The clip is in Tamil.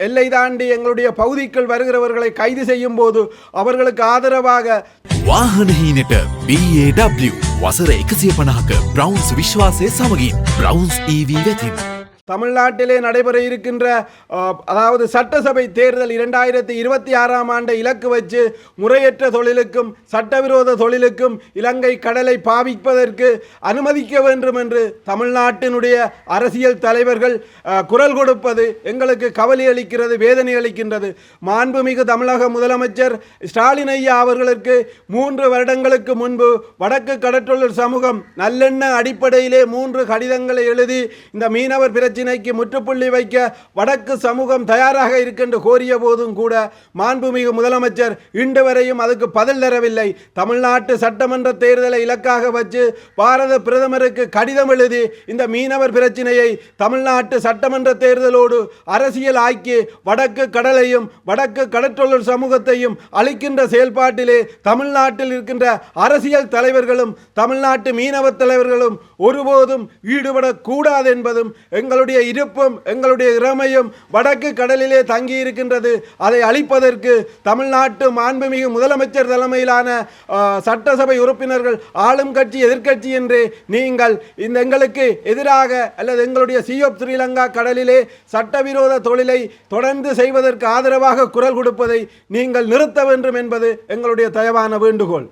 எல்லை தாண்டி எங்களுடைய பகுதிக்குள் வருகிறவர்களை கைது செய்யும் போது அவர்களுக்கு ஆதரவாக වාහන හීනට BAW වසර එකසිය පණහක බ්‍රවන්ස් විශ්වාසය සමගින් බ්‍රවන්ස් EV වෙතින්. தமிழ்நாட்டிலே நடைபெற இருக்கின்ற அதாவது சட்டசபை தேர்தல் இரண்டாயிரத்தி இருபத்தி ஆறாம் ஆண்டு இலக்கு வச்சு முறையற்ற தொழிலுக்கும் சட்டவிரோத தொழிலுக்கும் இலங்கை கடலை பாவிப்பதற்கு அனுமதிக்க வேண்டும் என்று தமிழ்நாட்டினுடைய அரசியல் தலைவர்கள் குரல் கொடுப்பது எங்களுக்கு கவலை அளிக்கிறது வேதனை அளிக்கின்றது. மாண்புமிகு தமிழக முதலமைச்சர் ஸ்டாலின் ஐயா அவர்களுக்கு மூன்று வருடங்களுக்கு முன்பு வடக்கு கடற்றொழில் சமூகம் நல்லெண்ண அடிப்படையிலே மூன்று கடிதங்களை எழுதி இந்த மீனவர் பிரச்சினைக்கு முற்றுப்புள்ளி வைக்க வடக்கு சமூகம் தயாராக இருக்கின்ற கோரிய போதும் கூட மாண்புமிகு முதலமைச்சர் இன்று வரையும் அதுக்கு பதில் தரவில்லை. தமிழ்நாட்டு சட்டமன்ற தேர்தலை இலக்காக வச்சு பாரத பிரதமருக்கு கடிதம் எழுதி இந்த மீனவர் பிரச்சினையை தமிழ்நாட்டு சட்டமன்ற தேர்தலோடு அரசியல் ஆக்கி வடக்கு கடலையும் வடக்கு கடற்றொழில் சமூகத்தையும் அளிக்கின்ற செயல்பாட்டிலே தமிழ்நாட்டில் இருக்கின்ற அரசியல் தலைவர்களும் தமிழ்நாட்டு மீனவ தலைவர்களும் ஒருபோதும் ஈடுபடக்கூடாது என்பதும் எங்களுடைய இருப்பும் எங்களுடைய இறமையும் வடக்கு கடலிலே தங்கி இருக்கின்றது அதை அழிப்பதற்கு தமிழ்நாட்டு மாண்புமிகு முதலமைச்சர் தலைமையிலான சட்டசபை உறுப்பினர்கள் ஆளும் கட்சி எதிர்க்கட்சி என்று நீங்கள் இந்த எங்களுக்கு எதிராக அல்லது எங்களுடைய சியோப் ஸ்ரீலங்கா கடலிலே சட்டவிரோத தொழிலை தொடர்ந்து செய்வதற்கு ஆதரவாக குரல் கொடுப்பதை நீங்கள் நிறுத்த வேண்டும் என்பது எங்களுடைய தயவான வேண்டுகோள்.